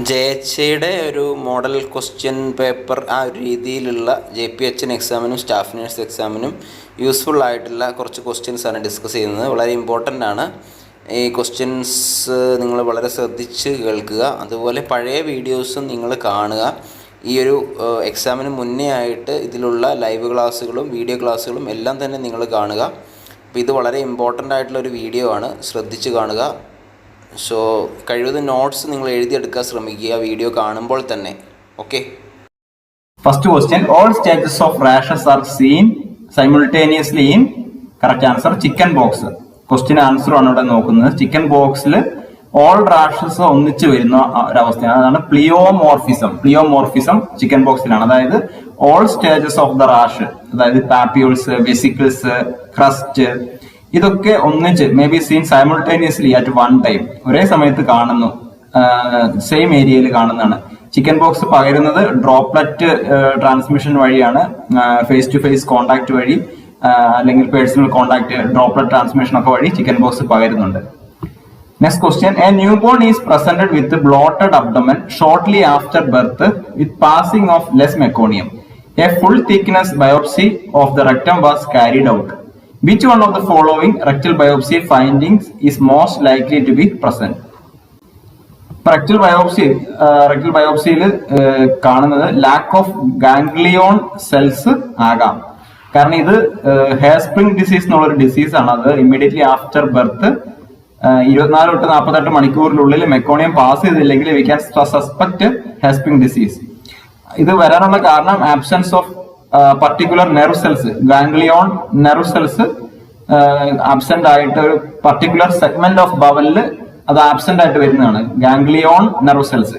J H ഐയുടെ ഒരു model question paper ആ ഒരു രീതിയിലുള്ള ജെ പി എച്ച് എൻ എക്സാമിനും സ്റ്റാഫ് നേഴ്സ് എക്സാമിനും യൂസ്ഫുൾ ആയിട്ടുള്ള കുറച്ച് ക്വസ്റ്റ്യൻസ് ആണ് ഡിസ്കസ് ചെയ്യുന്നത്. വളരെ ഇമ്പോർട്ടന്റ് ആണ്. ഈ ക്വസ്റ്റ്യൻസ് നിങ്ങൾ വളരെ ശ്രദ്ധിച്ച് കേൾക്കുക. അതുപോലെ പഴയ വീഡിയോസും നിങ്ങൾ കാണുക. ഈ ഒരു എക്സാമിന് മുന്നേ ആയിട്ട് ഇതിലുള്ള ലൈവ് ക്ലാസ്സുകളും വീഡിയോ ക്ലാസ്സുകളും എല്ലാം തന്നെ നിങ്ങൾ കാണുക. അപ്പോൾ ഇത് വളരെ ഇമ്പോർട്ടന്റ് ആയിട്ടുള്ള ഒരു വീഡിയോ ആണ്. ശ്രദ്ധിച്ച് കാണുക. സോ കഴിവതും നോട്ട്സ് നിങ്ങൾ എഴുതിയെടുക്കാൻ ശ്രമിക്കുക വീഡിയോ കാണുമ്പോൾ തന്നെ. Okay first question all stages of rashes are seen simultaneously in correct answer chicken pox question answer ആണ് ഇവിടെ നോക്കുന്നത്. ചിക്കൻ ബോക്സിൽ ഓൾ റാഷസ് ഒന്നിച്ച് വരുന്ന ഒരവസ്ഥയാണ്. അതാണ് പ്ലിയോമോർഫിസം പ്ലിയോമോർഫിസം ചിക്കൻ ബോക്സിലാണ് അതായത് all stages of the rash അതായത് പാപ്യൂൾസ് വെസിക്കിൾസ് ക്രസ്റ്റ് ഇതൊക്കെ ഒന്നിച്ച് may be seen simultaneously at one time ഒരേ സമയത്ത് കാണുന്നു. സെയിം ഏരിയയിൽ കാണുന്നതാണ്. ചിക്കൻ ബോക്സ് പകരുന്നത് ഡ്രോപ്ലെറ്റ് ട്രാൻസ്മിഷൻ വഴിയാണ്. ഫേസ് ടു ഫേസ് കോണ്ടാക്ട് വഴി അല്ലെങ്കിൽ പേഴ്സണൽ കോണ്ടാക്ട് ഡ്രോപ്ലെറ്റ് ട്രാൻസ്മിഷൻ ഒക്കെ വഴി chicken box പകരുന്നുണ്ട്. Next question a newborn is presented with bloated abdomen shortly after birth with passing of less meconium a full thickness biopsy of the rectum was carried out which one of the following rectal biopsy findings is most likely to be present? Rectal biopsy rectal ബയോപ്സിയിൽ കാണുന്നത് lack of ganglion cells ആകാം. കാരണം ഇത് Hirschsprung disease എന്നുള്ള ഒരു disease ആണ്. അത് immediately after birth ഇരുപത്തിനാല് തൊട്ട് നാൽപ്പത്തെട്ട് മണിക്കൂറിനുള്ളിൽ മെക്കോണിയം പാസ് ചെയ്തില്ലെങ്കിൽ we can suspect Hirschsprung disease ഇത് വരാനുള്ള കാരണം absence of particular nerve cells ganglion nerve cells absent ആയിട്ട് ഒരു പർട്ടിക്കുലർ സെഗ്മെന്റ് ഓഫ് ബവലിൽ അത് ആബ്സെന്റ് ആയിട്ട് വരുന്നതാണ് ഗാംഗ്ലിയോൺ നെർവ് സെൽസ്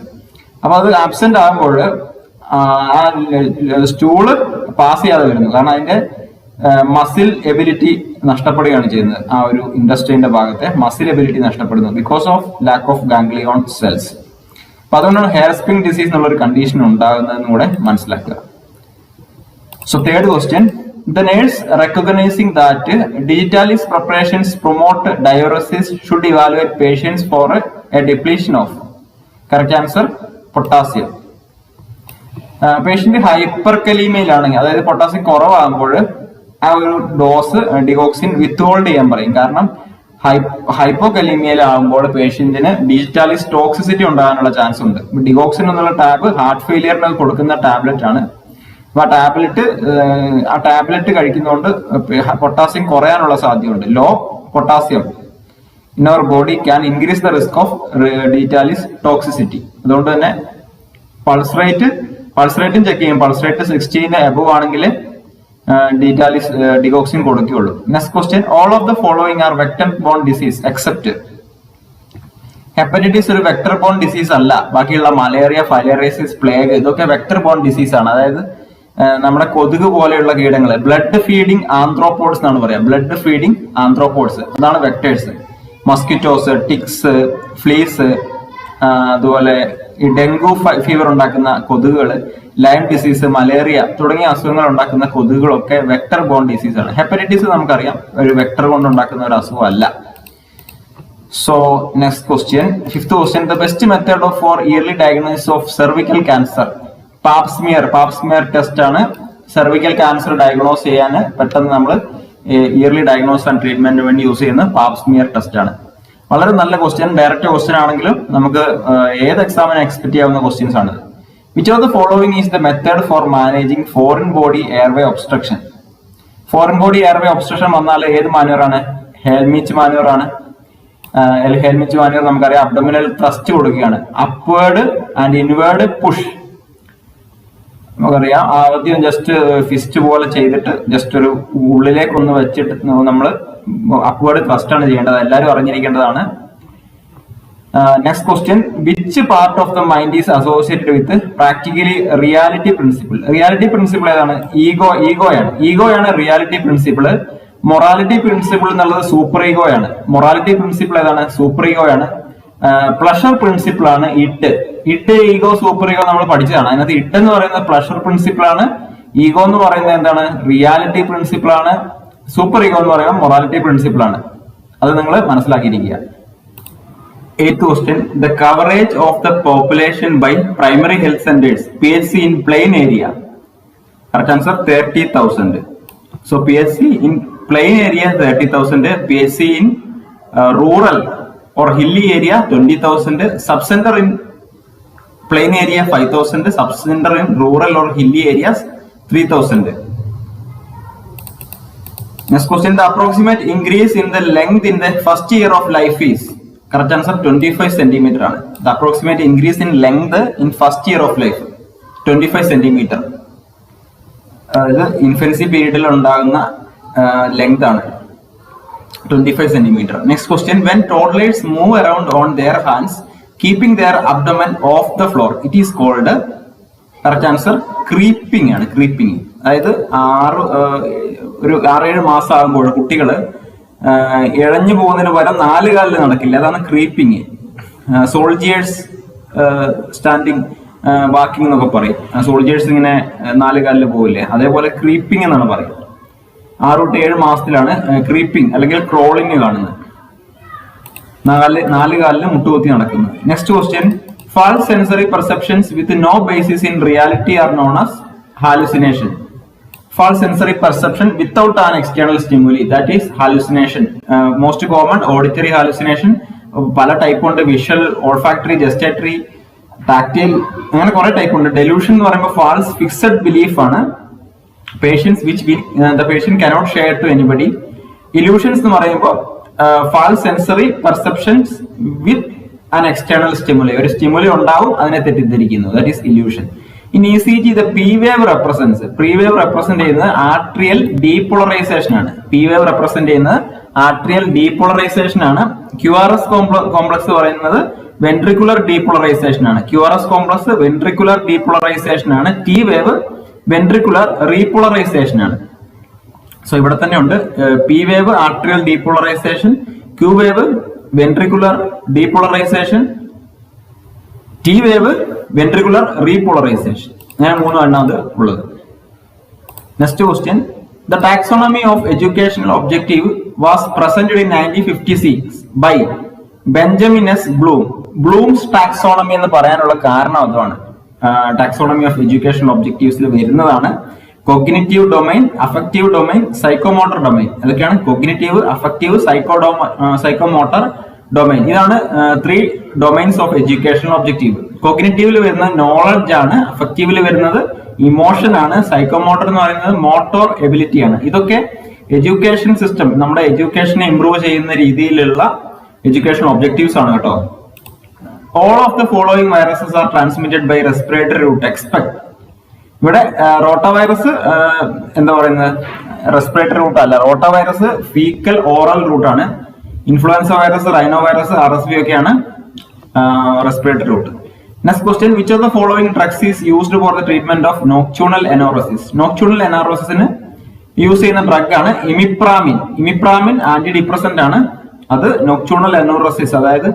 അപ്പൊ അത് ആബ്സെന്റ് ആകുമ്പോൾ ആ സ്റ്റൂൾ പാസ് ചെയ്യാതെ വരുന്നു. കാരണം അതിന്റെ മസിൽ എബിലിറ്റി നഷ്ടപ്പെടുകയാണ് ചെയ്യുന്നത്. ആ ഒരു ഇൻഡസ്ട്രീന്റെ ഭാഗത്തെ മസിൽ എബിലിറ്റി നഷ്ടപ്പെടുന്നു because of lack of ganglion cells അപ്പൊ അതുകൊണ്ടാണ് ഹെയർ സ്പ്രിംഗ് ഡിസീസ് എന്നുള്ള ഒരു കണ്ടീഷൻ ഉണ്ടാകുന്നതെന്ന് കൂടെ മനസ്സിലാക്കുക. So third question, the nurse recognizing that digitalis preparations promote diuresis should evaluate patients for a depletion of. Correct answer, potassium. Patient hyper കലീമയിലാണെങ്കിൽ അതായത് potassium കുറവാകുമ്പോൾ ആ ഒരു dose digoxin വിത്ത് hold ചെയ്യാൻ പറയും കാരണം ഹൈപ്പോ കലീമിയയിലാകുമ്പോൾ പേഷ്യന്റിന് ഡിജിറ്റാലിസ് ടോക്സിസിറ്റി ഉണ്ടാകാനുള്ള ചാൻസ് ഉണ്ട് ഡിഗോക്സിൻ എന്നുള്ള ടാബ് ഹാർട്ട് ഫെയിലിയറിന് കൊടുക്കുന്ന ടാബ്ലറ്റ് ആണ് അപ്പൊ ആ ടാബ്ലറ്റ് ആ ടാബ്ലറ്റ് കഴിക്കുന്നതുകൊണ്ട് പൊട്ടാസ്യം കുറയാനുള്ള സാധ്യതയുണ്ട്. Low potassium in our body can increase the risk of digitalis toxicity അതുകൊണ്ട് തന്നെ പൾസ് റേറ്റ് പൾസ് റേറ്റും ചെക്ക് ചെയ്യും. പൾസ് റേറ്റ് സിക്സ്റ്റീന് എബവ് ആണെങ്കിൽ digitalis digoxin കൊടുക്കുകയുള്ളൂ. Next question all of the following are vector borne disease except hepatitis ഒരു vector borne disease അല്ല. ബാക്കിയുള്ള malaria filariasis plague ഇതൊക്കെ വെക്ടർ ബോൺ ഡിസീസ് ആണ്. അതായത് നമ്മുടെ കൊതുക് പോലെയുള്ള കീടങ്ങൾ ബ്ലഡ് ഫീഡിംഗ് ആന്ത്രോപോഡ്സ് എന്നാണ് പറയാം. ബ്ലഡ് ഫീഡിംഗ് ആന്ത്രോപോഡ്സ് അതാണ് വെക്ടേഴ്സ് മസ്കിറ്റോസ് ടിക്സ് ഫ്ലീസ് അതുപോലെ ഈ ഡെങ്കു ഫീവർ ഉണ്ടാക്കുന്ന കൊതുകുകൾ ലൈം ഡിസീസ് മലേറിയ തുടങ്ങിയ അസുഖങ്ങൾ ഉണ്ടാക്കുന്ന കൊതുകുകളൊക്കെ വെക്ടർ ബോൺ ഡിസീസ് ആണ്. ഹെപ്പറ്റൈറ്റിസ് നമുക്കറിയാം. ഒരു വെക്ടർ കൊണ്ട് ഉണ്ടാക്കുന്ന ഒരു അസുഖമല്ല so next question fifth question the best method of for early diagnosis of cervical cancer. Pap smear pap smear test ആണ്. സെർവിക്കൽ ക്യാൻസർ ഡയഗ്നോസ് ചെയ്യാൻ പെട്ടെന്ന് നമ്മൾ ഇയർലി ഡയഗ്നോസ് ആൻഡ് ട്രീറ്റ്മെന്റിന് വേണ്ടി യൂസ് ചെയ്യുന്ന പാപ്സ്മിയർ ടെസ്റ്റ് ആണ്. വളരെ നല്ല ക്വസ്റ്റ്യൻ ഡയറക്റ്റ് ക്വസ്റ്റ്യൻ ആണെങ്കിലും നമുക്ക് ഏത് എക്സാമിന് എക്സ്പെക്ട് ചെയ്യാവുന്ന ക്വസ്റ്റ്യൻസ് ആണ്. Which of the following is the method for managing foreign body airway obstruction foreign body airway obstruction വന്നാൽ ഏത് മാനുവറാണ് ഹെൽമിച്ച് മാനുവർ ആണ്. ഹെൽമിച്ച് മാനുവർ നമുക്കറിയാം. അബ്ഡമിനൽ ത്രസ്റ്റ് കൊടുക്കുകയാണ്. അപ്വേർഡ് ആൻഡ് ഇൻവേർഡ് പുഷ് നമുക്കറിയാം. ആദ്യം ജസ്റ്റ് ഫിസ്റ്റ് പോലെ ചെയ്തിട്ട് ജസ്റ്റ് ഒരു ഉള്ളിലേക്ക് ഒന്ന് വെച്ചിട്ട് നമ്മൾ അപ്വേർഡ് ട്രസ്റ്റ് ആണ് ചെയ്യേണ്ടത്. എല്ലാവരും അറിഞ്ഞിരിക്കേണ്ടതാണ്. Next question which part of the mind is associated with practically reality principle reality principle ഏതാണ്? ഈഗോ ഈഗോയാണ് ഈഗോയാണ് റിയാലിറ്റി പ്രിൻസിപ്പിൾ മൊറാലിറ്റി പ്രിൻസിപ്പിൾ എന്നുള്ളത് സൂപ്പർ ഈഗോയാണ് മൊറാലിറ്റി പ്രിൻസിപ്പിൾ ഏതാണ്? സൂപ്പർ ഈഗോയാണ് പ്ലഷർ പ്രിൻസിപ്പിൾ ആണ് ഇട്ട് ഇട്ട് ഈഗോ സൂപ്പർ ഈഗോ നമ്മൾ പഠിച്ചതാണ്. അതിനകത്ത് ഇട്ട് എന്ന് പറയുന്നത് പ്ലഷർ പ്രിൻസിപ്പിൾ ആണ്. ഈഗോ എന്ന് പറയുന്നത് എന്താണ്? റിയാലിറ്റി പ്രിൻസിപ്പിൾ ആണ്. സൂപ്പർ ഈഗോ എന്ന് പറയുന്നത് മൊറാലിറ്റി പ്രിൻസിപ്പിൾ ആണ്. അത് നിങ്ങൾ മനസ്സിലാക്കിയിരിക്കുക. Eighth question the coverage of the population by primary health centres P H C in plain area correct answer thirty thousand so P answer 30,000. So PHC in plain area 30,000, PHC in uh, rural or hilly area 20,000, subcenter in plain area 5,000, subcenter in rural or hilly areas 3,000. Next question, the approximate increase in the length in the first year of life is correct answer 25 centimeter ആണ് the approximate increase in length in first year of life 25 centimeter ഇത് infancy പീരീഡിൽ ഉണ്ടാകുന്ന length ആണ് 25 centimeter. Next question. When toddlers move around on their hands keeping their abdomen off the floor it is called correct answer creeping ആണ് creeping അതായത് ആറ് ഒരു ആറേഴ് മാസം ആകുമ്പോൾ കുട്ടികൾ ഇഴഞ്ഞു പോകുന്നതിന് പകരം നാല് കാലിൽ നടക്കില്ല. അതാണ് ക്രീപ്പിംഗ് സോൾജിയേഴ്സ് സ്റ്റാൻഡിങ് വാക്കിംഗ് എന്നൊക്കെ പറയും. സോൾജിയേഴ്സ് ഇങ്ങനെ നാല് കാലിൽ പോകില്ലേ അതേപോലെ ക്രീപ്പിംഗ് എന്നാണ് പറയുക. ആറ് തൊട്ട് ഏഴ് മാസത്തിലാണ് ക്രീപ്പിംഗ് അല്ലെങ്കിൽ ക്രോളിംഗ് കാണുന്നത്. നാല് നാല് കാലിൽ മുട്ടുകുത്തി നടക്കുന്നത് next question false sensory perceptions with no basis in reality are known as hallucination false sensory perception without an external stimuli that is hallucination most common auditory hallucination പല ടൈപ്പ് ഉണ്ട്. Visual olfactory gustatory tactile അങ്ങനെ കുറെ type ഉണ്ട്. Delusion എന്ന് പറയുമ്പോൾ false fixed belief ആണ്. Patients which we the patient cannot share to anybody illusions എന്ന് പറയുമ്പോൾ false sensory perceptions with an external stimuli ഒരു സ്റ്റിമുലി ഉണ്ടാവും അതിനെ തെറ്റിദ്ധരിക്കുന്നു. That is illusion in E C G the P wave represent P wave represent ചെയ്യുന്നത് atrial depolarisation ആണ്. P wave represent ചെയ്യുന്നത് atrial depolarisation ആണ്. Q R S complex പറയുന്നത് ventricular depolarisation ആണ്. Q R S complex ventricular depolarization ആണ്. T wave ventricular repolarisation ആണ്. So ഇവിടെ തന്നെ ഉണ്ട്. P wave atrial depolarization Q wave ventricular depolarization T wave ventricular repolarization അങ്ങനെ മൂന്നും എണ്ണാത് ഉള്ളത്. Next question the taxonomy of educational objective was presented in nineteen fifty six by Benjamin S Bloom Bloom's taxonomy എന്ന് പറയാനുള്ള കാരണം അതാണ് taxonomy of education ഒബ്ജക്റ്റീവ്സിൽ വരുന്നതാണ്. Cognitive domain affective domain psychomotor domain അതൊക്കെയാണ് കോഗ്നിറ്റീവ് അഫക്റ്റീവ് സൈക്കോഡോമ സൈക്കോമോട്ടർ ഡൊമൈൻ ഇതാണ് three domains of education objective കോഗ്നിറ്റീവിൽ വരുന്ന നോളജ് ആണ് അഫക്റ്റീവിൽ വരുന്നത് ഇമോഷൻ ആണ്. സൈക്കോമോട്ടർ എന്ന് പറയുന്നത് മോട്ടോർ എബിലിറ്റി ആണ്. ഇതൊക്കെ എഡ്യൂക്കേഷൻ സിസ്റ്റം നമ്മുടെ എഡ്യൂക്കേഷനെ ഇംപ്രൂവ് ചെയ്യുന്ന രീതിയിലുള്ള എഡ്യൂക്കേഷൻ ഒബ്ജക്റ്റീവ്സ് ആണ് കേട്ടോ. All of the following viruses are transmitted by respiratory route expect ഇവിടെ റോട്ട വൈറസ് എന്താ പറയുന്നത്? റെസ്പിറേറ്ററി റൂട്ട് അല്ല. Rota virus faecal oral route ആണ്. Influenza virus rhino virus R S V ഒക്കെയാണ് respiratory route next question which of the following drugs is used for the treatment of nocturnal enuresis nocturnal എനോറസിന് use ചെയ്യുന്ന drug ആണ് imipramine ഇമിപ്രാമിൻ anti depressant ആണ്. അത് നോക്ച്യൂണൽ എനോറസിസ് അതായത്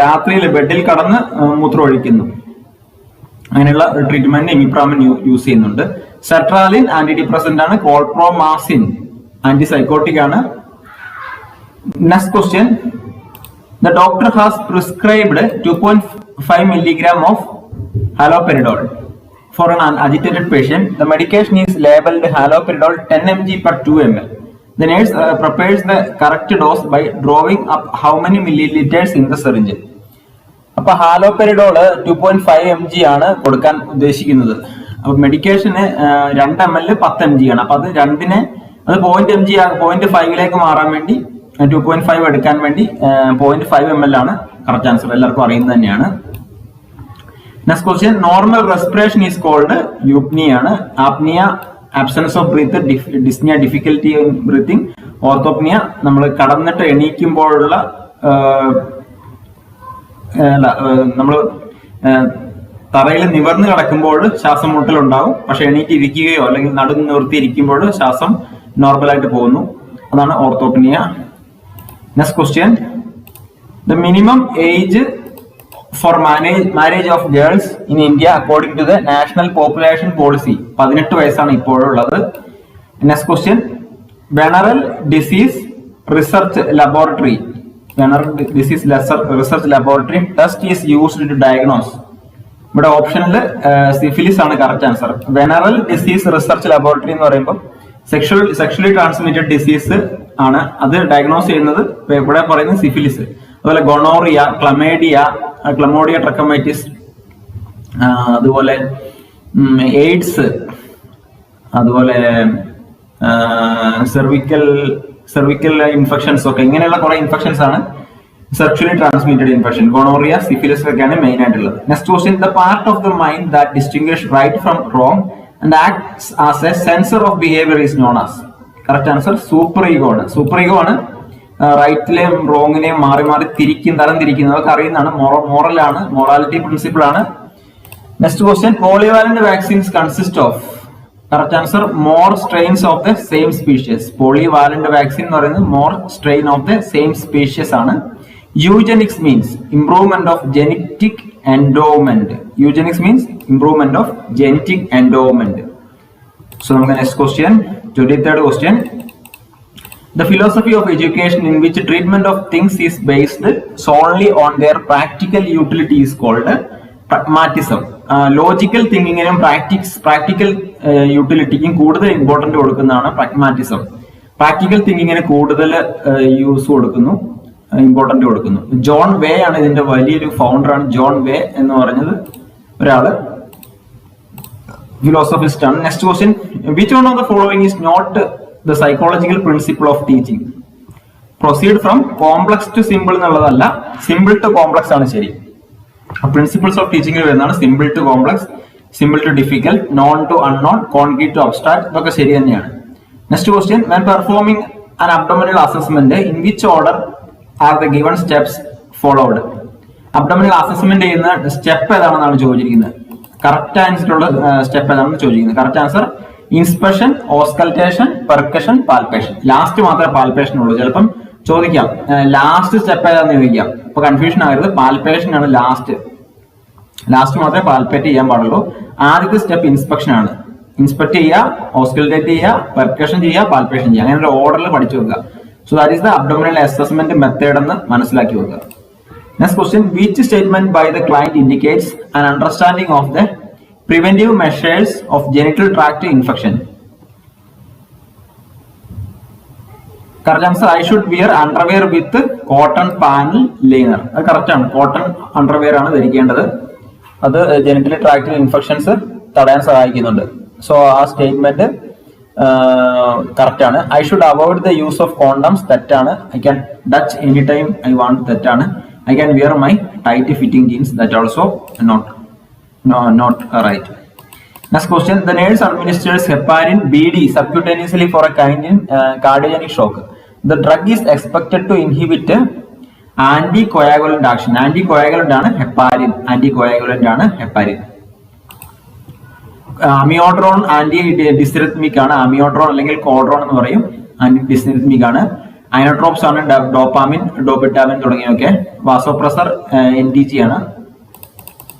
രാത്രിയിൽ ബെഡിൽ കടന്ന് മൂത്രം ഒഴിക്കുന്നു അങ്ങനെയുള്ള ട്രീറ്റ്മെന്റ് ഇമിപ്രാമിൻ യൂസ് ചെയ്യുന്നുണ്ട് സെട്രാലിൻ ആന്റി ഡിപ്രസന്റ് ആണ് കോൾപ്രോമാസിൻ ആന്റി സൈക്കോട്ടിക് ആണ് next question the doctor has prescribed two point five milligram of haloperidol for an agitated patient. The medication is labeled haloperidol 10 mg per 2 ml. The nurse uh, prepares the correct dose by drawing up how many milliliters in the syringe. അപ്പൊ haloperidol two point five M G ആണ് കൊടുക്കാൻ ഉദ്ദേശിക്കുന്നത്. അപ്പൊ മെഡിക്കേഷന് രണ്ട് M L പത്ത് M G ആണ്. അപ്പൊ അത് രണ്ടിനെ അത് പോയിന്റ് എം ജി പോയിന്റ് ഫൈവിലേക്ക് മാറാൻ വേണ്ടി ടു പോയിന്റ് ഫൈവ് എടുക്കാൻ വേണ്ടി പോയിന്റ് ഫൈവ് എം എൽ ആണ് കറക്റ്റ് ആൻസർ എല്ലാവർക്കും അറിയുന്നത് തന്നെയാണ്. Next question normal respiration is called യുപ്നിയാണ് apnoea absence of breath dyspnoea difficulty in breathing orthopnoea നമ്മൾ കടന്നിട്ട് എണീക്കുമ്പോഴുള്ള നമ്മൾ തറയിൽ നിവർന്ന് കിടക്കുമ്പോൾ ശ്വാസം മുട്ടൽ ഉണ്ടാവും പക്ഷെ എണീറ്റിരിക്കുകയോ അല്ലെങ്കിൽ നടു നിർത്തിയിരിക്കുമ്പോൾ ശ്വാസം നോർമലായിട്ട് പോകുന്നു. അതാണ് orthopnoea next question the minimum age for manage marriage of girls in India according to the national population policy പതിനെട്ട് വയസ്സാണ് ഇപ്പോഴുള്ളത്. Next question venereal disease research laboratory venereal disease research laboratory test is used to diagnose ഇവിടെ ഓപ്ഷനിൽ syphilis ആണ് correct answer venereal disease research laboratory എന്ന് പറയുമ്പോൾ sexual sexually transmitted disease ആണ്. അത് ഡയഗ്നോസ് ചെയ്യുന്നത്. ഇവിടെ പറയുന്നത് സിഫിലിസ് അതുപോലെ ഗൊണോറിയ ക്ലമേഡിയ ക്ലമോഡിയ ട്രക്കമൈറ്റിസ് അതുപോലെ എയ്ഡ്സ് അതുപോലെ സെർവിക്കൽ സെർവിക്കൽ ഇൻഫെക്ഷൻസ് ഒക്കെ ഇങ്ങനെയുള്ള കുറെ ഇൻഫെക്ഷൻസ് ആണ് sexually transmitted infection. Gonorrhoea syphilis ഒക്കെയാണ് മെയിൻ ആയിട്ടുള്ളത്. Next question the part of the mind that distinguish right from wrong and acts as a censor of behaviour is known as correct answer super ego ആണ്. Super ego ആണ് റൈറ്റിലെയും റോങ്ങിനെയും മാറി മാറി തിരിക്കും തരം തിരിക്കുന്നത് അതൊക്കെ അറിയുന്നതാണ് മോറലാണ് മൊറാലിറ്റി പ്രിൻസിപ്പിൾ ആണ്. Next question polyvalent vaccines consist of correct answer more strains of the same species polyvalent vaccine എന്ന് പറയുന്നത് more strain of the same species ആണ്. Eugenics means improvement of genetic endowment eugenics means improvement of genetic endowment so നമുക്ക് next question twenty third question The philosophy of education in which treatment of things is based solely on their practical utility is called pragmatism. Logical തിങ്കിങ്ങിനും പ്രാക്ടിക്സ് practical യൂട്ടിലിറ്റിക്കും കൂടുതൽ important കൊടുക്കുന്നതാണ് pragmatism practical തിങ്കിങ്ങിന് കൂടുതൽ use കൊടുക്കുന്നു important കൊടുക്കുന്നു. John വേ ആണ് ഇതിന്റെ വലിയൊരു ഫൗണ്ടറാണ് ജോൺ വേ എന്ന് പറഞ്ഞത് ഒരാൾ. ഫിലോസഫിസ്റ്റ് ആണ്. Next question which one of the following is not the psychological principle of teaching proceed from complex to simple എന്നുള്ളതല്ല സിമ്പിൾ ടു കോംപ്ലക്സ് ആണ് ശരി. പ്രിൻസിപ്പിൾസ് ഓഫ് ടീച്ചിങ്ങിൽ വരുന്നതാണ് simple to complex simple to difficult known to unknown concrete to abstract ഇതൊക്കെ ശരി തന്നെയാണ്. Next question when performing an abdominal assessment in which order are the given steps followed abdominal assessment ചെയ്യുന്ന step ഏതാണെന്നാണ് ചോദിച്ചിരിക്കുന്നത്? Correct answer ഉള്ള step ഏതാണെന്ന് ചോദിക്കുന്നത് correct answer inspection auscultation percussion palpation. Last മാത്രമേ പാൽപേഷൻ ഉള്ളൂ. ചിലപ്പം ചോദിക്കാം ലാസ്റ്റ് സ്റ്റെപ്പ് ഏതാന്ന് ചോദിക്കാം. ഇപ്പൊ കൺഫ്യൂഷൻ ആകരുത്. പാൽപേഷൻ ആണ് ലാസ്റ്റ് ലാസ്റ്റ് മാത്രമേ പാൽപേറ്റ് ചെയ്യാൻ പാടുള്ളൂ. ആദ്യത്തെ സ്റ്റെപ്പ് ഇൻസ്പെക്ഷൻ ആണ്. ഇൻസ്പെക്ട് ചെയ്യുക ഓസ്കൾട്ടേറ്റ് ചെയ്യുക പെർക്കഷൻ ചെയ്യുക പാൽപേഷൻ ചെയ്യുക. അങ്ങനെ ഒരു ഓർഡറിൽ പഠിച്ചു വെക്കുക. So that is the abdominal assessment method എന്ന് മനസ്സിലാക്കി വെക്കുക. Next question which statement by the client indicates an understanding of the preventive measures of genital tract infection. Correct answer I should wear underwear with cotton panel liner അത് correct ആണ്. Cotton underwear ആണ് ധരിക്കേണ്ടത്. അത് genital tract infections തടയാൻ സഹായിക്കുന്നുണ്ട്. So ആ statement correct ആണ്. I should avoid the use of condoms തെറ്റാണ്. I can touch any time I want തെറ്റാണ്. I can wear my tight fitting jeans that also not not right. Next question. The nurse administers heparin BD subcutaneously for a kind in uh, cardiogenic shock. The drug is expected to inhibit anticoagulant action. Anticoagulant ആണ് heparin. Anticoagulant ആണ് heparin. Amiodarone anti dysrhythmic ആണ് amiodarone അല്ലെങ്കിൽ കോഡ്രോൺ എന്ന് പറയും anti dysrhythmic ആണ് inotropes ആണ് dopamine dobutamine തുടങ്ങിയൊക്കെ vasopressor N D G ആണ്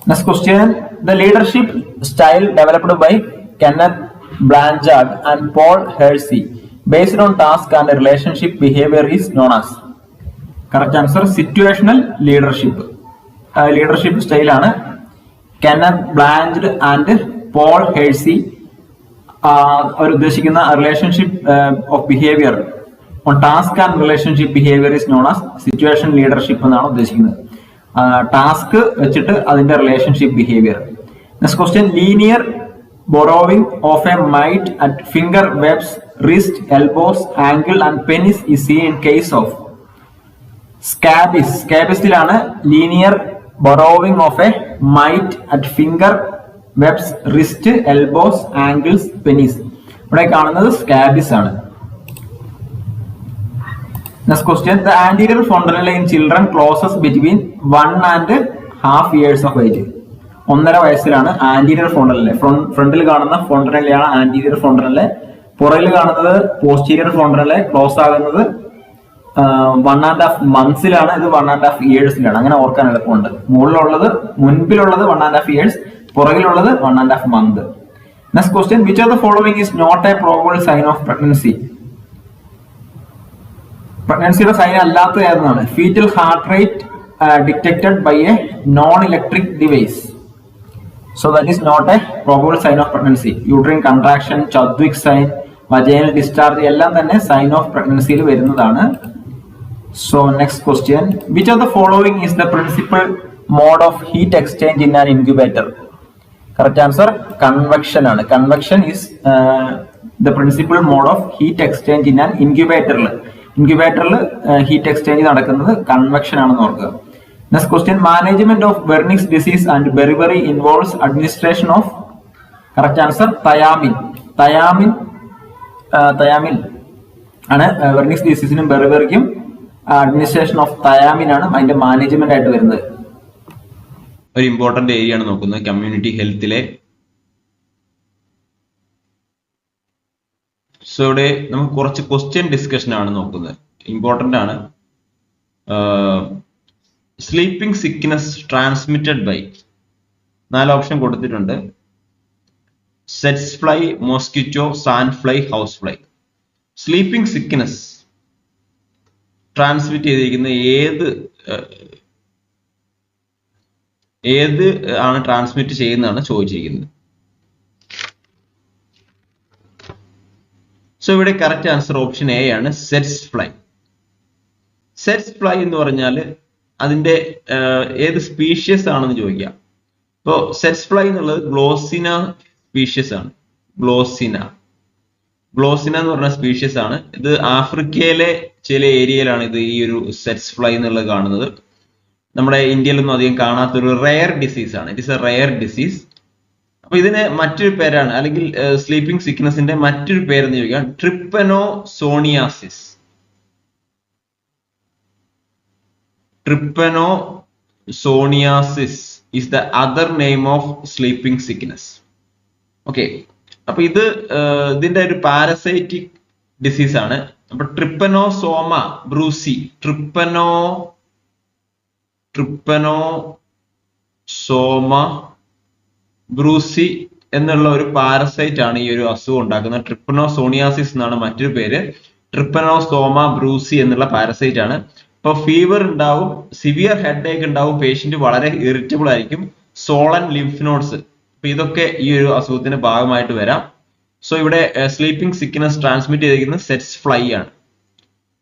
Next question. The leadership style developed by Kenneth Blanchard and Paul Hersey based on task and relationship behavior is known as. Correct answer. Situational leadership. Uh, leadership style ആണ് Kenneth Blanchard and Paul Hersey അവർ ഉദ്ദേശിക്കുന്ന relationship of behaviour on task and relationship behaviour is known as situation leadership എന്നാണ് ഉദ്ദേശിക്കുന്നത് task വെച്ചിട്ട് അതിന്റെ relationship behaviour next question linear burrowing of a mite at finger webs wrist elbows angle and penis is seen in case of scabies സ്കാബിസിലാണ് linear burrowing of a mite at finger webs wrist elbows angles penis ഇവിടെ കാണുന്നത് scabies ആണ്. Next question. The anterior frontal in children closes between one and half years of age ഒന്നര വയസ്സിലാണ് anterior ഫ്രോണ്ടലിലെ ഫ്രണ്ടിൽ കാണുന്ന ഫ്രോണ്ടലിലാണ് anterior ഫ്രോണ്ടലിലെ പുറകിൽ കാണുന്നത് പോസ്റ്റീരിയർ ഫ്രോണ്ടലിലെ ക്ലോസ് ആകുന്നത് വൺ ആൻഡ് ഹാഫ് മന്ത്സിലാണ് ഇത് വൺ ആൻഡ് ഹാഫ് ഇയേഴ്സിലാണ് അങ്ങനെ ഓർക്കാൻ എളുപ്പമുണ്ട്. മുകളിലുള്ളത് മുൻപിലുള്ളത് one and half years പുറകിലുള്ളത് one and half month next question which are the following is not a probable sign of pregnancy പ്രഗ്നൻസിയുടെ sign അല്ലാത്തതായിരുന്നാണ് foetal heart rate detected by a non electric device so that is not a probable sign of pregnancy uterine contraction Chadwick sign vaginal discharge എല്ലാം തന്നെ sign of പ്രഗ്നൻസിയിൽ വരുന്നതാണ്. So next question which of the following is the principal mode of heat exchange in an incubator correct answer convection ആണ്. Convection is the principal mode of heat exchange in an ഇൻക്യുബേറ്ററിൽ ഇൻക്യുബേറ്ററിൽ heat exchange നടക്കുന്നത് convection ആണെന്ന് ഓർക്കുക. Next question management of Wernicke's disease and beriberi involves administration of correct answer thiamine thiamine thiamine ആണ് Wernicke's ഡിസീസിനും ബെറിബറിക്കും administration of thiamine ആണ് അതിന്റെ management ആയിട്ട് വരുന്നത്. ഒരു ഇമ്പോർട്ടന്റ് ഏരിയ ആണ് നോക്കുന്നത്. കമ്മ്യൂണിറ്റി ഹെൽത്തിലെ സോ ഇവിടെ നമുക്ക് കുറച്ച് ക്വസ്റ്റ്യൻ ഡിസ്കഷൻ ആണ് നോക്കുന്നത്. ഇമ്പോർട്ടന്റ് ആണ്. സ്ലീപ്പിംഗ് സിക്നസ് ട്രാൻസ്മിറ്റഡ് ബൈ നാല് ഓപ്ഷൻ കൊടുത്തിട്ടുണ്ട്. Tsetse fly mosquito sand fly house fly sleeping sickness transmit ചെയ്തിരിക്കുന്ന ഏത് ഏത് ആണ് ട്രാൻസ്മിറ്റ് ചെയ്യുന്നതാണ് ചോദിച്ചിരിക്കുന്നത്. സോ ഇവിടെ കറക്റ്റ് ആൻസർ ഓപ്ഷൻ എ ആണ് സെറ്റ്സ് ഫ്ലൈ സെറ്റ്സ് ഫ്ലൈ എന്ന് പറഞ്ഞാൽ അതിന്റെ ഏത് സ്പീഷ്യസ് ആണെന്ന് ചോദിക്കാം ഇപ്പോ സെറ്റ്സ് ഫ്ലൈ എന്നുള്ളത് ഗ്ലോസിന സ്പീഷ്യസ് ആണ്. ഗ്ലോസിന ഗ്ലോസിന എന്ന് പറഞ്ഞ സ്പീഷ്യസ് ആണ്. ഇത് ആഫ്രിക്കയിലെ ചില ഏരിയയിലാണ് ഇത് ഈ ഒരു സെറ്റ്സ് ഫ്ലൈ എന്നുള്ളത് കാണുന്നത്. നമ്മുടെ ഇന്ത്യയിലൊന്നും അധികം കാണാത്തൊരു റെയർ ഡിസീസ് ആണ്. It is a rare disease അപ്പൊ ഇതിന് മറ്റൊരു പേരാണ് അല്ലെങ്കിൽ സ്ലീപ്പിംഗ് സിക്നസിന്റെ മറ്റൊരു പേര് എന്ന് ചോദിക്കാം. Trypanosomiasis trypanosomiasis is the other name of sleeping sickness okay അപ്പൊ ഇത് ഇതിന്റെ ഒരു പാരസൈറ്റിക് ഡിസീസ് ആണ്. അപ്പൊ ട്രിപ്പനോ സോമ ബ്രൂസി ട്രിപ്പനോ ട്രിപ്പനോ സോമ ബ്രൂസി എന്നുള്ള ഒരു പാരസൈറ്റ് ആണ് ഈ ഒരു അസുഖം ഉണ്ടാക്കുന്നത്. ട്രിപ്പനോസോണിയാസിസ് എന്നാണ് മറ്റൊരു പേര്. ട്രിപ്പനോസോമ ബ്രൂസി എന്നുള്ള പാരസൈറ്റ് ആണ്. ഇപ്പൊ ഫീവർ ഉണ്ടാവും സിവിയർ ഹെഡ് ഏക്ക് ഉണ്ടാവും പേഷ്യന്റ് വളരെ ഇറിറ്റബിൾ ആയിരിക്കും. സോളൻ ലിംഫ് നോഡ്സ് അപ്പൊ ഇതൊക്കെ ഈ ഒരു അസുഖത്തിന്റെ ഭാഗമായിട്ട് വരാം. സോ ഇവിടെ സ്ലീപ്പിംഗ് സിക്നസ് ട്രാൻസ്മിറ്റ് ചെയ്തിരിക്കുന്നത് സെറ്റ്സ് ഫ്ലൈ ആണ്.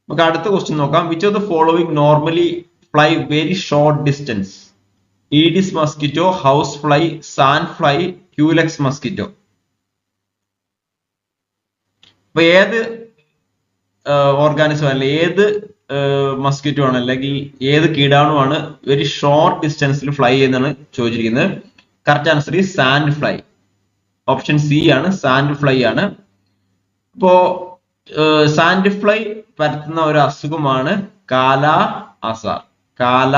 നമുക്ക് അടുത്ത ക്വസ്റ്റ്യൻ നോക്കാം. Which of the following normally fly very short distance Aedes mosquito house fly sand fly Culex mosquito അപ്പൊ ഏത് ഓർഗാനിസം അല്ല ഏത് മസ്കിറ്റോ ആണ് അല്ലെങ്കിൽ ഏത് കീടാണുമാണ് വെരി ഷോർട്ട് ഡിസ്റ്റൻസിൽ ഫ്ലൈ ചെയ്യുന്നതാണ് ചോദിച്ചിരിക്കുന്നത്? കറക്റ്റ് ആൻസർ ഈ സാൻഡ് ഫ്ലൈ ഓപ്ഷൻ സി ആണ് സാൻഡ് ഫ്ലൈ ആണ്. അപ്പോ സാൻഡ് ഫ്ലൈ പരത്തുന്ന ഒരു അസുഖമാണ് kala azar. Kala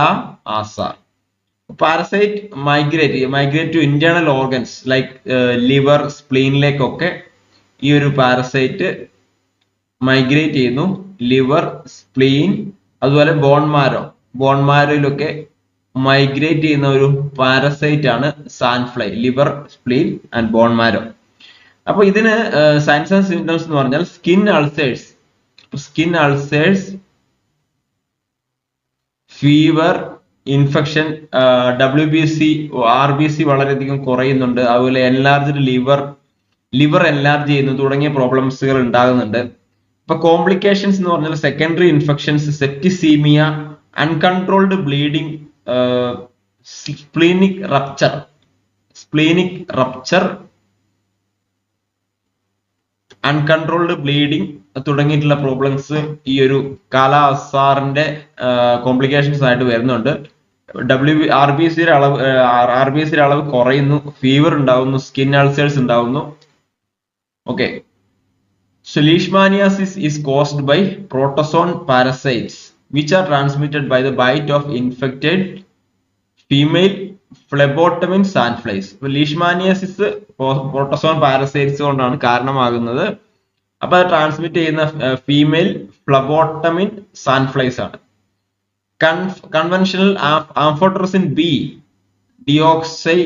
azar. Parasite migrate migrate to internal organs like liver സ്പ്ലീനിലേക്കൊക്കെ ഈ ഒരു പാരസൈറ്റ് മൈഗ്രേറ്റ് ചെയ്യുന്നു. ലിവർ സ്പ്ലീൻ അതുപോലെ ബോൺമാരോ ബോൺമാരോയിലൊക്കെ മൈഗ്രേറ്റ് ചെയ്യുന്ന ഒരു പാരസൈറ്റ് ആണ് sandfly liver spleen and bone marrow അപ്പൊ ഇതിന് സയൻസ് ആൻഡ് സിംറ്റംസ് എന്ന് പറഞ്ഞാൽ skin ulcers skin ulcers fever infection W B C R B C വളരെയധികം കുറയുന്നുണ്ട്. അതുപോലെ എൻലാർജ്ഡ് ലിവർ ലിവർ എൻലാർജ് ചെയ്യുന്നു. തുടങ്ങിയ പ്രോബ്ലംസുകൾ ഉണ്ടാകുന്നുണ്ട്. ഇപ്പൊ കോംപ്ലിക്കേഷൻസ് എന്ന് പറഞ്ഞാൽ secondary infections septicaemia uncontrolled bleeding splenic rupture splenic rupture uncontrolled bleeding തുടങ്ങിയിട്ടുള്ള പ്രോബ്ലംസ് ഈ ഒരു കാല അസാറിന്റെ കോംപ്ലിക്കേഷൻസ് ആയിട്ട് വരുന്നുണ്ട്. ഡബ്ല്യു ആർ ബി സിയുടെ അളവ് ആർ ബി സിയുടെ അളവ് കുറയുന്നു ഫീവർ ഉണ്ടാവുന്നു സ്കിൻ അൾസേഴ്സ് ഉണ്ടാവുന്നു. Okay So is caused by protozoan which are transmitted by the bite of infected female phlebotomin sandflies. അപ്പോൾ ലീഷ്മാനിയാസിസ് പ്രോട്ടോസോൺ പാരസൈറ്റ്സ് കൊണ്ടാണ് കാരണമാകുന്നത്. അപ്പൊ അത് ട്രാൻസ്മിറ്റ് ചെയ്യുന്ന ഫീമെയിൽ ഫ്ലബോട്ടമിൻ സാൻഫ്ലൈസ് ആണ്. കൺവെൻഷണൽ ആംഫോട്രസിൻ ബി ഡിയോക്സൈ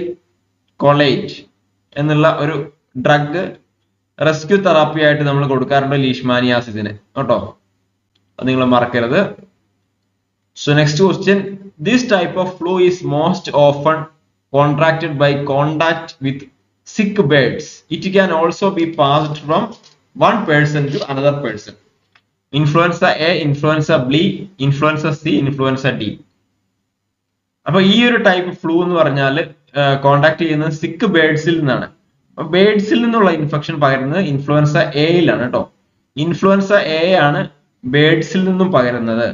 കൊളേറ്റ് എന്നുള്ള ഒരു ഡ്രഗ് റെസ്ക്യൂ തെറാപ്പി ആയിട്ട് നമ്മൾ കൊടുക്കാറുണ്ട് ലീഷ്മാനിയാസിസിന്. കേട്ടോ? അത് നിങ്ങൾ മറക്കരുത്. So next question this type of flu is most often contracted by contact with sick birds it can also be passed from one person to another person. Influenza A, influenza B, influenza C, influenza D. അപ്പൊ ഈ ഒരു type flu എന്ന് പറഞ്ഞാൽ contact ചെയ്യുന്നത് സിക്ക് ബേഡ്സിൽ നിന്നാണ് അപ്പൊ ബേഡ്സിൽ നിന്നുള്ള ഇൻഫെക്ഷൻ പകരുന്നത് ഇൻഫ്ലുവൻസ എയിലാണ് കേട്ടോ ഇൻഫ്ലുവൻസ എ ആണ് ബേഡ്സിൽ നിന്നും പകരുന്നത്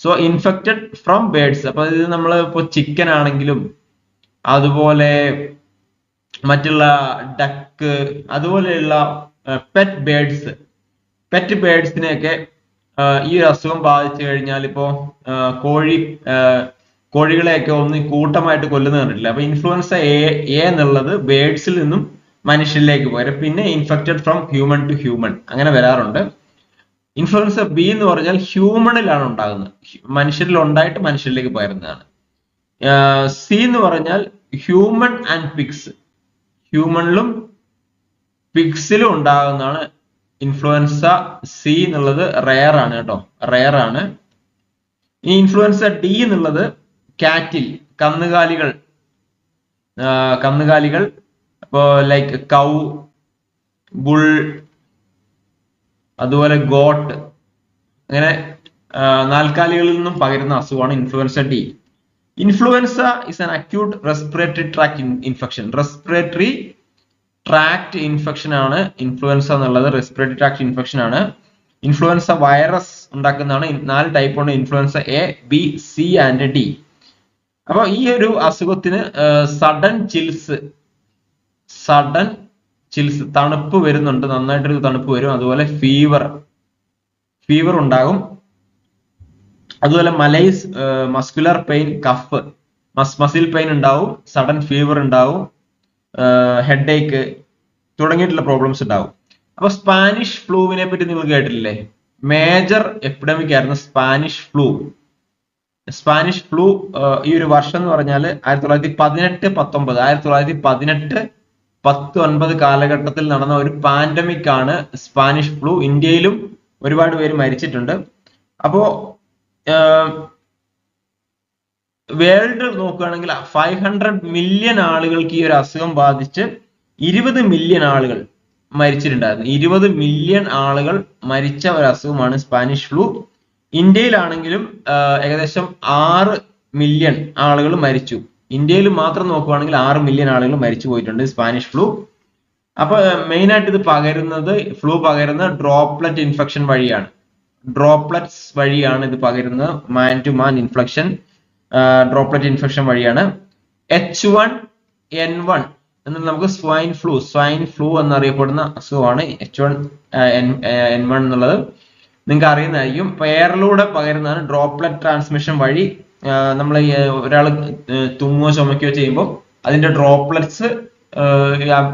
സോ ഇൻഫെക്റ്റഡ് ഫ്രം ബേഡ്സ് അപ്പൊ ഇത് നമ്മൾ ഇപ്പോൾ ചിക്കൻ ആണെങ്കിലും അതുപോലെ മറ്റുള്ള ഡക്ക് അതുപോലെയുള്ള പെറ്റ് ബേഡ്സ് പെറ്റ് ബേഡ്സിനെയൊക്കെ ഈ ഒരു അസുഖം ബാധിച്ചു കഴിഞ്ഞാൽ ഇപ്പോ കോഴി കോഴികളെയൊക്കെ ഒന്ന് കൂട്ടമായിട്ട് കൊല്ലുന്ന കണ്ടിട്ടില്ല? അപ്പൊ ഇൻഫ്ലുവൻസ എ എന്നുള്ളത് ബേഡ്സിൽ നിന്നും മനുഷ്യരിലേക്ക് പോരും പിന്നെ infected from human to human അങ്ങനെ വരാറുണ്ട്. ഇൻഫ്ലുവൻസ ബി എന്ന് പറഞ്ഞാൽ ഹ്യൂമണിലാണ് ഉണ്ടാകുന്നത്. മനുഷ്യരിൽ ഉണ്ടായിട്ട് മനുഷ്യരിലേക്ക് പകരുന്നതാണ്. സി എന്ന് പറഞ്ഞാൽ ഹ്യൂമൻ ആൻഡ് പിക്സ് ഹ്യൂമണിലും പിക്സിലും ഉണ്ടാകുന്നതാണ് ഇൻഫ്ലുവൻസ സി എന്നുള്ളത് റെയർ ആണ് കേട്ടോ. റെയർ ആണ്. ഈ ഇൻഫ്ലുവൻസ ഡി എന്നുള്ളത് കാറ്റിൽ കന്നുകാലികൾ. കന്നുകാലികൾ. ഇപ്പോ ലൈക്ക് കൗ ബുൾ അതുപോലെ ഗോട്ട് അങ്ങനെ നാൽക്കാലികളിൽ നിന്നും പകരുന്ന അസുഖമാണ് influenza D influenza is an acute respiratory tract infection respiratory tract infection ആണ് ഇൻഫ്ലുവൻസ എന്നുള്ളത് റെസ്പിറേറ്ററി ട്രാക്ട് ഇൻഫെക്ഷൻ ആണ്. ഇൻഫ്ലുവൻസ വൈറസ് ഉണ്ടാക്കുന്നതാണ് നാല് ടൈപ്പ് ഉണ്ട് influenza A B C and D അപ്പൊ ഈ ഒരു അസുഖത്തിന് സഡൻ ചിൽസ് സഡൻ ചിൽസ് തണുപ്പ് വരുന്നുണ്ട് നന്നായിട്ടൊരു തണുപ്പ് വരും അതുപോലെ ഫീവർ ഫീവർ ഉണ്ടാകും. അതുപോലെ malaise muscular pain cough muscle pain ഉണ്ടാവും സഡൻ ഫീവർ ഉണ്ടാവും. ഹെഡ് ഏക്ക് തുടങ്ങിയിട്ടുള്ള പ്രോബ്ലംസ് ഉണ്ടാവും. അപ്പൊ സ്പാനിഷ് ഫ്ലൂവിനെ പറ്റി നിങ്ങൾ കേട്ടിട്ടില്ലേ? മേജർ എപ്പിഡമിക് ആയിരുന്നു സ്പാനിഷ് ഫ്ലൂ സ്പാനിഷ് ഫ്ലൂ ഈ ഒരു വർഷം എന്ന് പറഞ്ഞാൽ ആയിരത്തി തൊള്ളായിരത്തി പതിനെട്ട് പത്തൊമ്പത് ആയിരത്തി തൊള്ളായിരത്തി പതിനെട്ട് പത്ത് ഒൻപത് കാലഘട്ടത്തിൽ നടന്ന ഒരു പാൻഡമിക് ആണ് സ്പാനിഷ് ഫ്ലൂ ഇന്ത്യയിലും ഒരുപാട് പേര് മരിച്ചിട്ടുണ്ട്. അപ്പോ വേൾഡ് നോക്കുകയാണെങ്കിൽ ഫൈവ് ഹൺഡ്രഡ് മില്യൺ ആളുകൾക്ക് ഈ ഒരു അസുഖം ബാധിച്ച് ഇരുപത് മില്യൺ ആളുകൾ മരിച്ചിട്ടുണ്ടായിരുന്നു. ഇരുപത് മില്യൺ ആളുകൾ മരിച്ച ഒരു അസുഖമാണ് സ്പാനിഷ് ഫ്ലൂ. ഇന്ത്യയിലാണെങ്കിലും ഏകദേശം ആറ് മില്യൺ ആളുകൾ മരിച്ചു. ഇന്ത്യയിൽ മാത്രം നോക്കുകയാണെങ്കിൽ ആറ് മില്യൺ ആളുകൾ മരിച്ചു പോയിട്ടുണ്ട് സ്പാനിഷ് ഫ്ലൂ. അപ്പൊ മെയിൻ ആയിട്ട് ഇത് പകരുന്നത് ഫ്ലൂ പകരുന്ന ഡ്രോപ്ലെറ്റ് ഇൻഫെക്ഷൻ വഴിയാണ്. ഡ്രോപ്ലെറ്റ്സ് വഴിയാണ് ഇത് പകരുന്നത്. Man to man infection. Droplet infection വഴിയാണ്. എച്ച് വൺ എൻ വൺ എന്ന് നമുക്ക് സ്വൈൻ ഫ്ലൂ സ്വൈൻ ഫ്ലൂ എന്നറിയപ്പെടുന്ന അസുഖമാണ് എച്ച് വൺ എൻ വൺ എന്നുള്ളത്. നിങ്ങൾക്ക് അറിയുന്നതായിരിക്കും. എയറിലൂടെ പകരുന്നതാണ് ഡ്രോപ്ലെറ്റ് ട്രാൻസ്മിഷൻ വഴി. നമ്മൾ ഒരാൾ തുമ്മുകയോ ചുമക്കുകയോ ചെയ്യുമ്പോൾ അതിന്റെ ഡ്രോപ്ലെറ്റ്സ്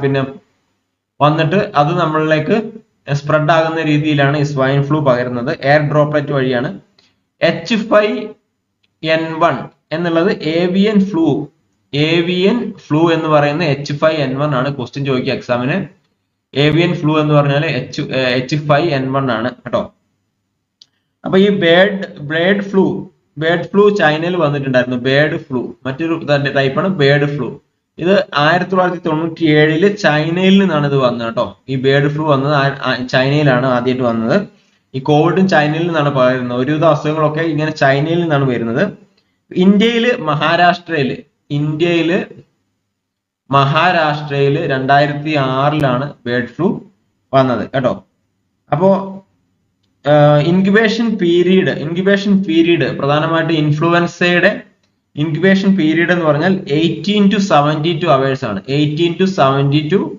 പിന്നെ വന്നിട്ട് അത് നമ്മളിലേക്ക് സ്പ്രെഡ് ആകുന്ന രീതിയിലാണ് ഈ സ്വൈൻ ഫ്ലൂ പകരുന്നത്. എയർ ഡ്രോപ്ലെറ്റ് വഴിയാണ്. എച്ച് ഫൈവ് എൻ വൺ എന്നുള്ളത് ഏവിയൻ ഫ്ലൂ ഏവിയൻ ഫ്ലൂ എന്ന് പറയുന്ന എച്ച് ഫൈവ് എൻ വൺ ആണ് ക്വസ്റ്റ്യൻ ചോദിക്കുക എക്സാമിന് ഏവിയൻ ഫ്ലൂ എന്ന് പറഞ്ഞാൽ H H five N one ആണ് കേട്ടോ. അപ്പൊ ഈ bird bird flu bird flu ചൈനയിൽ വന്നിട്ടുണ്ടായിരുന്നു ബേഡ് ഫ്ലൂ മറ്റൊരു ടൈപ്പാണ് ബേഡ് ഫ്ലൂ ഇത് ആയിരത്തി തൊള്ളായിരത്തി തൊണ്ണൂറ്റി ഏഴിൽ ചൈനയിൽ നിന്നാണ് ഇത് വന്നത് കേട്ടോ. ഈ ബേഡ് ഫ്ലൂ വന്നത് ചൈനയിലാണ് ആദ്യമായിട്ട് വന്നത്. ഈ കോവിഡും ചൈനയിൽ നിന്നാണ് പകരുന്നത് ഒരുവിധ അസുഖങ്ങളൊക്കെ ഇങ്ങനെ ചൈനയിൽ നിന്നാണ് വരുന്നത്. ഇന്ത്യയിൽ മഹാരാഷ്ട്രയിൽ ഇന്ത്യയിൽ മഹാരാഷ്ട്രയിൽ രണ്ടായിരത്തി ആറിലാണ് ബേഡ് ഫ്ലൂ വന്നത് കേട്ടോ. അപ്പോ ഇൻക്യുബേഷൻ പീരീഡ് ഇൻക്യുബേഷൻ പീരീഡ് പ്രധാനമായിട്ട് ഇൻഫ്ലുവൻസയുടെ ഇൻക്യുബേഷൻ പീരീഡ് എന്ന് പറഞ്ഞാൽ eighteen to seventy two hours ആണ്. Eighteen to seventy two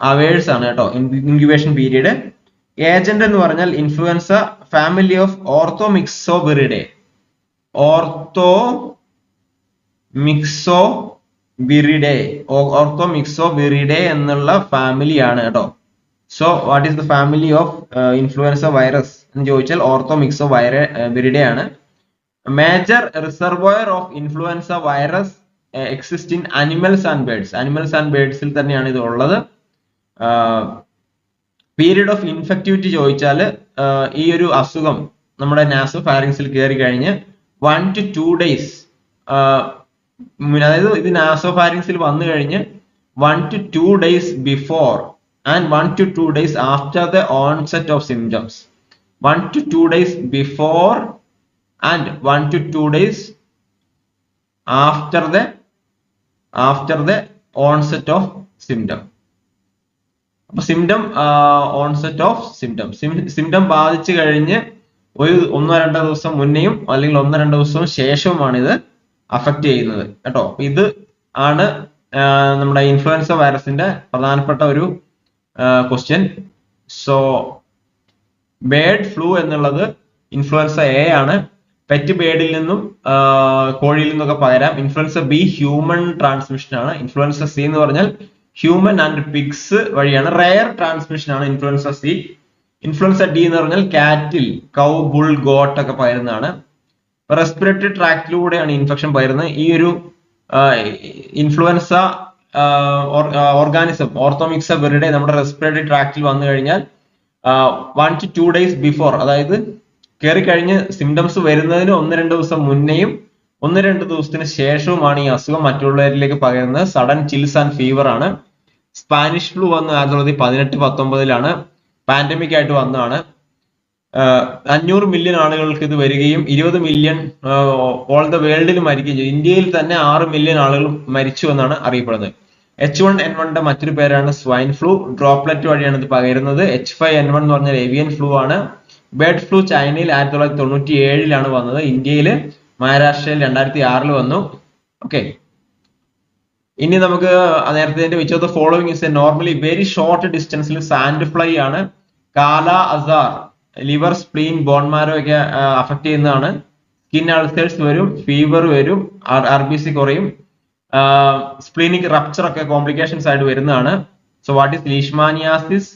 hours ആണ് കേട്ടോ ഇൻക്യുബേഷൻ പീരീഡ് ഏജന്റ് എന്ന് പറഞ്ഞാൽ influenza family of orthomyxoviridae orthomyxoviridae orthomyxoviridae എന്നുള്ള ഫാമിലിയാണ് കേട്ടോ so what is the family of influenza virus എന്ന് ചോദിച്ചാൽ ഓർത്തോ മിക്സോ വൈറ ബിറിഡെ ആണ് major reservoir of influenza virus exist in animals and birds animals and ബേർഡ്സിൽ തന്നെയാണ് ഇത് ഉള്ളത്. പീരീഡ് ഓഫ് ഇൻഫെക്ടിവിറ്റി ചോദിച്ചാൽ ഈ ഒരു അസുഖം നമ്മുടെ നാസോ ഫാരിങ്സിൽ കയറി കഴിഞ്ഞ് വൺ ടു ടു ഡേയ്സ് അതായത് ഇത് നാസോ ഫാരിങ്സിൽ വന്നു കഴിഞ്ഞ് one to two days before and one to two days after the onset of symptoms one to two days before and one to two days after the after the onset of symptom അപ്പൊ symptom onset of symptom symptom ബാധിച്ചു കഴിഞ്ഞ് ഒരു ഒന്നോ രണ്ടോ ദിവസം മുന്നെയും അല്ലെങ്കിൽ ഒന്നോ രണ്ടോ ദിവസവും ശേഷവുമാണ് ഇത് അഫക്റ്റ് ചെയ്യുന്നത്. കേട്ടോ? ഇത് ആണ് നമ്മുടെ ഇൻഫ്ലുവൻസ വൈറസിന്റെ പ്രധാനപ്പെട്ട ഒരു ക്വസ്റ്റ്യൻ സോ ബേഡ് ഫ്ലൂ എന്നുള്ളത് ഇൻഫ്ലുവൻസ എ ആണ്. പെറ്റ് ബേഡിൽ നിന്നും കോഴിയിൽ നിന്നൊക്കെ പകരാം. ഇൻഫ്ലുവൻസ ബി ഹ്യൂമൻ ട്രാൻസ്മിഷൻ ആണ്. ഇൻഫ്ലുവൻസ സി എന്ന് പറഞ്ഞാൽ ഹ്യൂമൻ ആൻഡ് പിഗ്സ് വഴിയാണ്. റയർ ട്രാൻസ്മിഷൻ ആണ് ഇൻഫ്ലുവൻസ സി ഇൻഫ്ലുവൻസ ഡി എന്ന് പറഞ്ഞാൽ കാറ്റിൽ കൗ ബുൾ ഗോട്ട് ഒക്കെ പകരുന്നതാണ്. റെസ്പിറേറ്ററി ട്രാക്റ്റിലൂടെയാണ് ഇൻഫെക്ഷൻ പകരുന്നത്. ഈ ഒരു ഇൻഫ്ലുവൻസ ഓർഗാനിസം ഓർത്തോമിക്സ വെറുതെ നമ്മുടെ റെസ്പിറേറ്ററി ട്രാക്റ്റിൽ വന്നു കഴിഞ്ഞാൽ one to two days before അതായത് കയറി കഴിഞ്ഞ് സിംറ്റംസ് വരുന്നതിന് ഒന്ന് രണ്ട് ദിവസം മുന്നേയും ഒന്ന് രണ്ട് ദിവസത്തിന് ശേഷവുമാണ് ഈ അസുഖം മറ്റുള്ളവരിലേക്ക് പകരുന്നത്. സഡൻ ചിൽസ് ആൻഡ് ഫീവർ ആണ്. സ്പാനിഷ് ഫ്ലൂ വന്ന് ആയിരത്തി തൊള്ളായിരത്തി പതിനെട്ട് പത്തൊമ്പതിലാണ്. പാൻഡമിക് ആയിട്ട് വന്നതാണ്. അഞ്ഞൂറ് മില്യൺ ആളുകൾക്ക് ഇത് വരികയും ഇരുപത് മില്യൺ ഓൾ ദ വേൾഡിൽ മരിക്കുകയും ചെയ്തു. ഇന്ത്യയിൽ തന്നെ ആറ് മില്യൺ ആളുകൾ മരിച്ചു എന്നാണ് അറിയപ്പെടുന്നത്. എച്ച് വൺ എൻ വണ്ണിന്റെ മറ്റൊരു പേരാണ് സ്വൈൻ ഫ്ലൂ ഡ്രോപ്ലെറ്റ് വഴിയാണ് ഇത് പകരുന്നത്. എച്ച് ഫൈവ് എൻ വൺ എന്ന് പറഞ്ഞാൽ ഏവിയൻ ഫ്ലൂ ആണ്. ബേർഡ് ഫ്ലൂ ചൈനയിൽ ആയിരത്തി തൊള്ളായിരത്തി തൊണ്ണൂറ്റി ഏഴിലാണ് വന്നത്. ഇന്ത്യയിൽ മഹാരാഷ്ട്രയിൽ രണ്ടായിരത്തി ആറിൽ വന്നു. ഓക്കെ ഇനി നമുക്ക് നേരത്തെ which of the following is a normally very short ഡിസ്റ്റൻസിൽ sand fly ആണ്. Kala azar liver spleen bone marrow ഒക്കെ അഫക്ട് ചെയ്യുന്നതാണ്. സ്കിൻ അൾസേഴ്സ് വരും ഫീവർ വരും ആർ ബി സി കുറയും. സ്പ്ലീനിക് റപ്ചർ ഒക്കെ കോംപ്ലിക്കേഷൻസ് ആയിട്ട് വരുന്നതാണ്. So what is leishmaniasis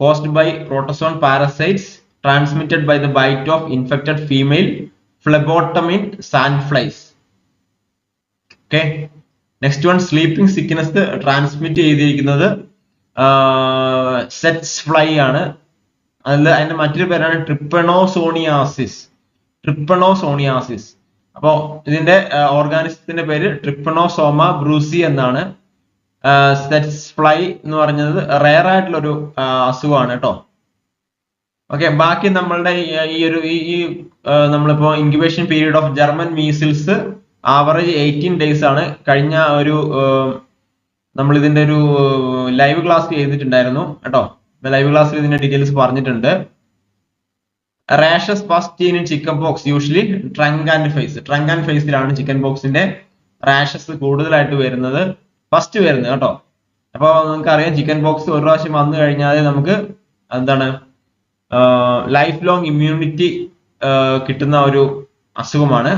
caused by protozoan parasites transmitted by the bite of infected female sand flies okay next one sleeping sickness transmit ചെയ്തിരിക്കുന്നത് tsetse fly ആണ്. അതിൽ അതിന്റെ മറ്റൊരു പേരാണ് ട്രിപ്പണോസോണിയാസിസ് ട്രിപ്പണോസോണിയാസിസ് അപ്പോ ഇതിന്റെ ഓർഗാനിസത്തിന്റെ പേര് ട്രിപ്പണോസോമ ബ്രൂസി എന്നാണ്. സെറ്റ്സ് ഫ്ലൈ എന്ന് പറഞ്ഞത് റയർ ആയിട്ടുള്ള ഒരു അസുഖമാണ് കേട്ടോ ഓക്കെ ബാക്കി നമ്മളുടെ ഈ- ഒരു ഈ നമ്മളിപ്പോ incubation period of German measles average eighteen days ആണ്. കഴിഞ്ഞ ഒരു നമ്മൾ ഇതിന്റെ ഒരു ലൈവ് ക്ലാസ് ചെയ്തിട്ടുണ്ടായിരുന്നു കേട്ടോ. ലൈവ് ക്ലാസ്സിൽ ഇതിന്റെ ഡീറ്റെയിൽസ് പറഞ്ഞിട്ടുണ്ട്. Rashes first in chicken pox usually trunk and face trunk and ഫേസിലാണ് chicken ബോക്സിന്റെ റാഷസ് കൂടുതലായിട്ട് വരുന്നത്. ഫസ്റ്റ് വരുന്നത് കേട്ടോ. അപ്പൊ നിങ്ങൾക്ക് അറിയാം ചിക്കൻ ബോക്സ് ഒരു പ്രാവശ്യം വന്നു കഴിഞ്ഞാൽ നമുക്ക് എന്താണ്? ലൈഫ് ലോങ് ഇമ്മ്യൂണിറ്റി കിട്ടുന്ന ഒരു അസുഖമാണ്